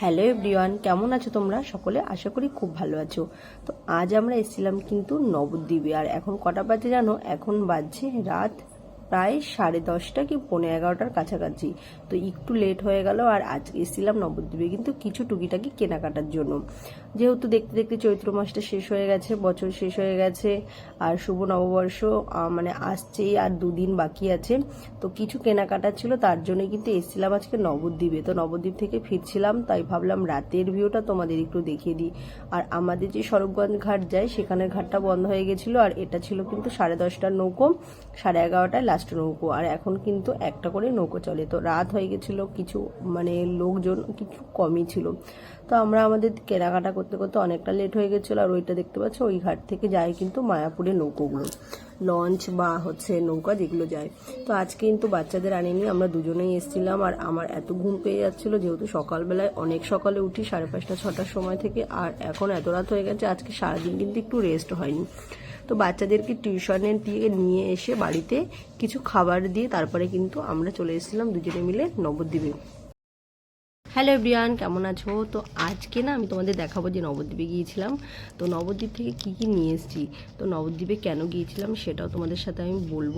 Hello everyone, কেমন আছো তোমরা? সকলে আশা করি খুব ভালো আছো। তো আজ আমরা এসেছিলাম কিন্তু নবদ্বীপে। আর এখন কটা বাজে জানো? এখন বাজছে রাত প্রায় সাড়ে দশটা কি পনেরো এগারোটার কাছাকাছি। তো একটু লেট হয়ে গেল আর আজকে এসেছিলাম নবদ্বীপে, কিন্তু কিছু টুকিটাকি কেনাকাটার জন্য। যেহেতু দেখতে দেখতে চৈত্র মাসটা শেষ হয়ে গেছে, বছর শেষ হয়ে গেছে, আর শুভ নববর্ষ মানে আসছেই আর দুদিন বাকি আছে, তো কিছু কেনাকাটা ছিল, তার জন্য কিন্তু এসেছিলাম আজকে নবদ্বীপে। তো নবদ্বীপ থেকে ফিরছিলাম, তাই ভাবলাম রাতের ভিউটা তোমাদের একটু দেখিয়ে দিই। আর আমাদের যে সড়কগঞ্জ ঘাট যায়, সেখানের ঘাটটা বন্ধ হয়ে গেছিল, আর এটা ছিল কিন্তু সাড়ে দশটার নৌকো, সাড়ে এগারোটায় লাস্ট নৌকো, আর এখন কিন্তু একটা করে নৌকো চলে। তো রাত হয়ে গেছিল, কিছু মানে লোকজন কিছু কমই ছিল। তো আমরা আমাদের কেনাকাটা করতে করতে অনেকটা লেট হয়ে গেছিল, আর ওইটা দেখতে পাচ্ছ, ওই ঘাট থেকে যায় কিন্তু মায়াপুরের নৌকোগুলো। লঞ্চ বা হচ্ছে নৌকা যেগুলো যায়। তো আজকে কিন্তু বাচ্চাদের আনিনি আমরা দুজনেই এসেছিলাম আর আমার এত ঘুম পেয়ে যাচ্ছিল যেহেতু সকালবেলায় অনেক সকালে উঠি সাড়ে পাঁচটা, ছটার সময় থেকে আর এখন এত রাত হয়ে গেছে, আজকে সারাদিন কিন্তু একটু রেস্ট হয়নি। তো বাচ্চাদেরকে টিউশনে দিয়ে নিয়ে এসে বাড়িতে কিছু খাবার দিয়ে তারপরে কিন্তু আমরা চলে এসেছিলাম দুজনে মিলে নবদ্বীপে। হ্যালো এভরিয়ান কেমন আছো? তো আজকে না আমি তোমাদের দেখাবো যে নবদ্বীপে গিয়েছিলাম। তো নবদ্বীপ থেকে কি কি নিয়ে এসেছি? তো নবদ্বীপে কেন গিয়েছিলাম সেটাও তোমাদের সাথে আমি বলব।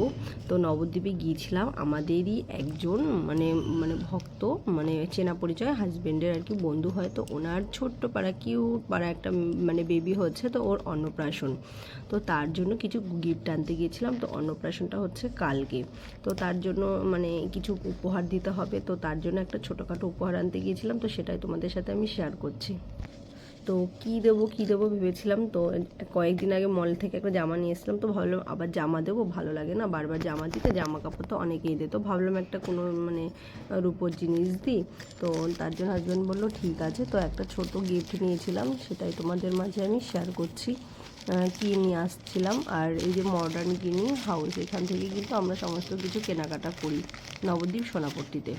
তো নবদ্বীপে গিয়েছিলাম আমাদেরই একজন মানে মানে ভক্ত মানে চেনা পরিচয় হাজবেন্ডের আর কি বন্ধু হয়। তো ওনার ছোট্ট পাড়া কিউট পাড়া একটা মানে বেবি হচ্ছে, তো ওর অন্নপ্রাশন। তো তার জন্য কিছু গিফট আনতে গিয়েছিলাম। তো অন্নপ্রাশনটা হচ্ছে কালকে। তো তার জন্য মানে কিছু উপহার দিতে হবে। তো তার জন্য একটা ছোটোখাটো উপহার আনতে গিয়েছিলাম, তো সেটাই তোমাদের সাথে আমি শেয়ার করছি। তো কী দেবো কী দেবো ভেবেছিলাম, তো কয়েকদিন আগে মল থেকে একটা জামা নিয়ে এসেছিলাম, তো ভাবলাম আবার জামা দেবো, ভালো লাগে না, বারবার জামা দিতে, জামা কাপড় তো অনেকেই দেয়, তো ভাবলাম একটা কোনো মানে রূপোর জিনিস দিই, তো তার জন্য হাজব্যান্ড বলল, ঠিক আছে। তো একটা ছোট গিফট নিয়েছিলাম, সেটাই তোমাদের মাঝে আমি শেয়ার করছি। কি নিয়ে আসছিলাম, আর এই যে মডার্ন কিনি হাউস এখান থেকে কিন্তু আমরা সমস্ত কিছু কেনাকাটা করি, নবদ্বীপ সোনাপট্টিতে।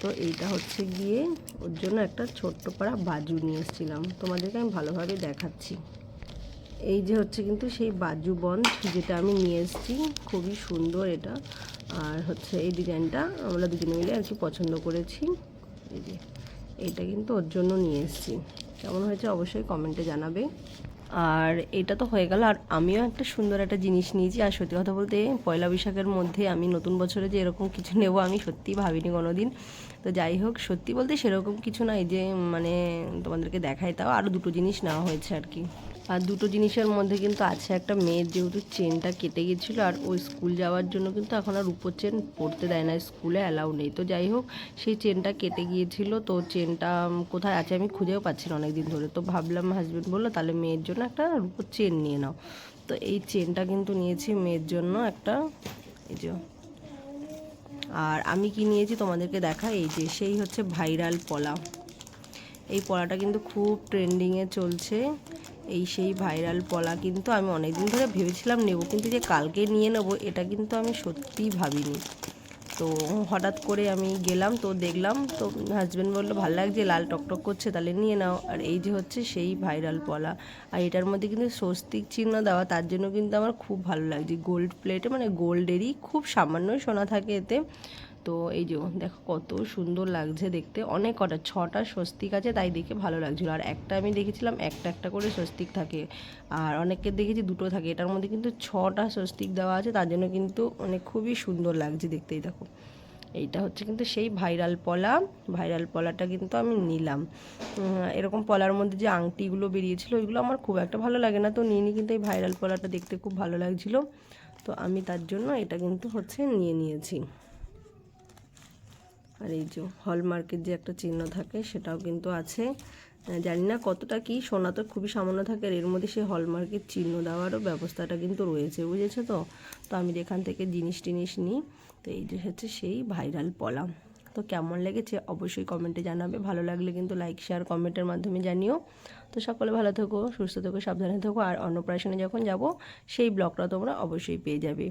তো এইটা হচ্ছে গিয়ে ওর জন্য একটা ছোট্ট পাড়া বাজু নিয়ে এসেছিলাম। তোমাদেরকে আমি ভালোভাবে দেখাচ্ছি। এই যে হচ্ছে কিন্তু সেই বাজু বন্ধ যেটা আমি নিয়ে এসেছি, খুবই সুন্দর এটা। আর হচ্ছে এই ডিজাইনটা আমরা দুজনে মিলে আর কি পছন্দ করেছি। এই যে এটা কিন্তু ওর জন্য নিয়ে এসেছি। কেমন হয়েছে অবশ্যই কমেন্টে জানাবে। আর এটা তো হয়ে গেল। আর আমিও একটা সুন্দর একটা জিনিস নিয়েছি। আর সত্যি কথা বলতে পয়লা বৈশাখের মধ্যে আমি নতুন বছরে যে এরকম কিছু নেব আমি সত্যি ভাবিনি কোনোদিন। তো যাই হোক, সত্যি বলতে সেরকম কিছু নাই যে মানে তোমাদেরকে দেখাই তাও। আরও দুটো জিনিস নেওয়া হয়েছে আর কি। আর দুটো জিনিসের মধ্যে কিন্তু আছে একটা মেয়ের যেহেতু চেনটা কেটে গেছিল, আর ওই স্কুল যাওয়ার জন্য কিন্তু এখন আর উপর চেন পড়তে দেয় না, স্কুলে অ্যালাউ নেই। তো যাই হোক, সেই চেনটা কেটে গিয়েছিল, তো চেনটা কোথায় আছে আমি খুঁজেও পাচ্ছি না অনেক দিন ধরে। তো ভাবলাম হাজব্যান্ড বলল, তাহলে মেয়ের জন্য একটা রূপোর চেন নিয়ে নাও। তো এই চেনটা কিন্তু নিয়েছি মেয়ের জন্য একটা, এই যে। আর আমি কি নিয়েছি তোমাদেরকে দেখা, এই যে, সেই হচ্ছে ভাইরাল পলা। এই পলাটা কিন্তু খুব ট্রেন্ডিংয়ে চলছে। এই সেই ভাইরাল পলা কিন্তু আমি অনেক দিন ধরে ভেবেছিলাম নেব, কিন্তু যে কালকে নিয়ে নেব, এটা কিন্তু আমি সত্যিই ভাবিনি। তো হঠাৎ করে আমি গেলাম, তো দেখলাম, তো হাজব্যান্ড বলল, ভালো লাগছে, লাল টকটক করছে, তাহলে নিয়ে নাও। আর এই যে হচ্ছে সেই ভাইরাল পলা। আর এটার মধ্যে কিন্তু স্বস্তিক চিহ্ন দেওয়া, তার জন্য কিন্তু আমার খুব ভালো লাগছে। গোল্ড প্লেটে মানে গোল্ডেরই খুব সামান্যই সোনা থাকে এতে। তো এই যে, দেখো কত সুন্দর লাগছে দেখতে। অনেক কটা, ছটা স্বস্তিক আছে, তাই দেখে ভালো লাগছিল। আর একটা আমি দেখেছিলাম, একটা একটা করে স্বস্তিক থাকে। আর অনেকের দেখেছি, দুটো থাকে। এটার মধ্যে কিন্তু ছটা স্বস্তিক দেওয়া আছে, তার জন্য কিন্তু অনেক খুবই সুন্দর লাগছে দেখতেই দেখো। এইটা হচ্ছে কিন্তু সেই ভাইরাল পলা। ভাইরাল পলাটা কিন্তু আমি নিলাম। এরকম পলার মধ্যে যে আংটিগুলো বেরিয়েছিল, ওইগুলো আমার খুব একটা ভালো লাগে না। তো নিয়ে নিই কিন্তু এই ভাইরাল পলাটা দেখতে খুব ভালো লাগছিল। তো আমি তার জন্য এটা কিন্তু হচ্ছে নিয়ে নিয়েছি। আর এই যে হলমার্কের যে একটা চিহ্ন থাকে, সেটাও কিন্তু আছে। জানি না কতটা কি, সোনা তো খুবই সামান্য থাকে, আর এর মধ্যে সেই হলমার্কের চিহ্ন দেওয়ারও ব্যবস্থাটা কিন্তু রয়েছে, বুঝেছ তো? তো আমি এখান থেকে জিনিস টিনিস নিই, তো এই যে হচ্ছে সেই ভাইরাল পলা। তো কেমন লেগেছে? অবশ্যই কমেন্টে জানাবে। ভালো লাগলে কিন্তু লাইক, শেয়ার, কমেন্টের মাধ্যমে জানিও। তো সকলে ভালো থেকো, সুস্থ থেকো, সাবধানে থেকো। আর অন্নপ্রাশনে যখন যাব, সেই ব্লগটা তোমরা অবশ্যই পেয়ে যাবে।